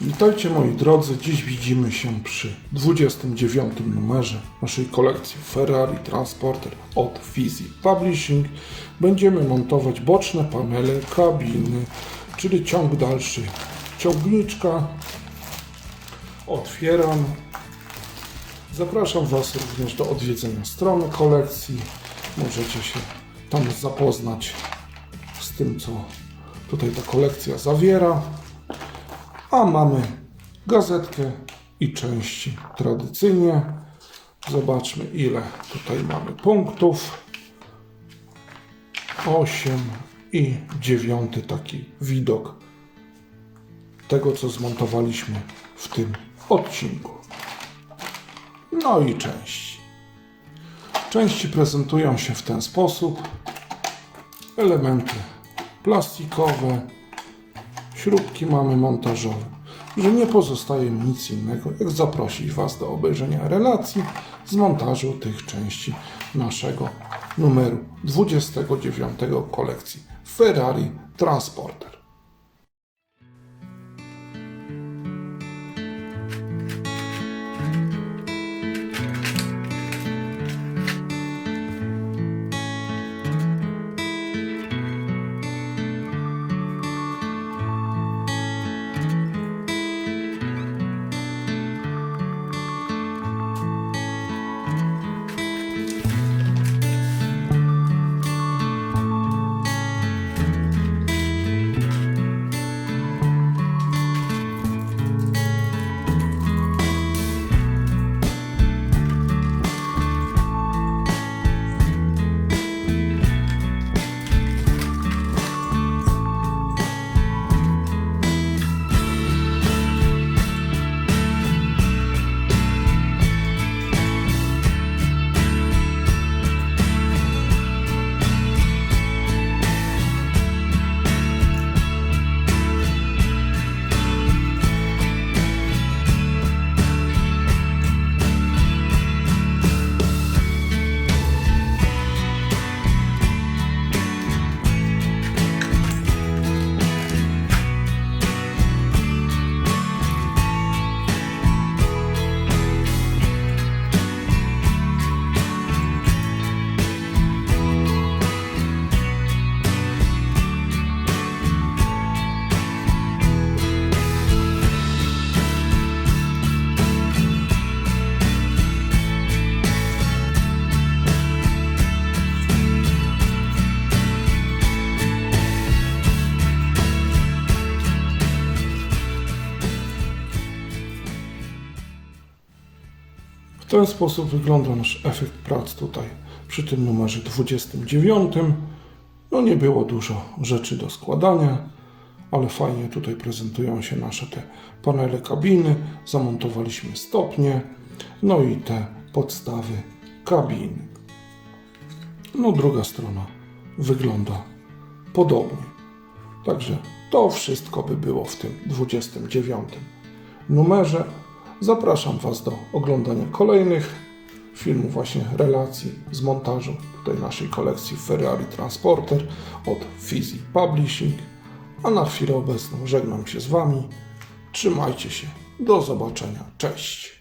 Witajcie moi drodzy, dziś widzimy się przy 29 numerze naszej kolekcji Ferrari Transporter od Fizi Publishing. Będziemy montować boczne panele kabiny, czyli ciąg dalszy ciągniczka. Otwieram. Zapraszam Was również do odwiedzenia strony kolekcji. Możecie się tam zapoznać z tym, co tutaj ta kolekcja zawiera. A mamy gazetkę i części tradycyjnie. Zobaczmy ile tutaj mamy punktów. 8 i dziewiąty taki widok tego, co zmontowaliśmy w tym odcinku. No i części. Części prezentują się w ten sposób. Elementy plastikowe, śrubki mamy montażowe, że nie pozostaje mi nic innego, jak zaprosić Was do obejrzenia relacji z montażu tych części naszego numeru 29 kolekcji Ferrari Transporter. Ten sposób wygląda nasz efekt prac tutaj przy tym numerze 29. No nie było dużo rzeczy do składania, ale fajnie tutaj prezentują się nasze te panele kabiny. Zamontowaliśmy stopnie, no i te podstawy kabiny. No druga strona wygląda podobnie. Także to wszystko by było w tym 29 numerze. Zapraszam Was do oglądania kolejnych filmów, właśnie relacji z montażu tutaj naszej kolekcji Ferrari Transporter od Fizi Publishing. A na chwilę obecną żegnam się z Wami. Trzymajcie się. Do zobaczenia. Cześć.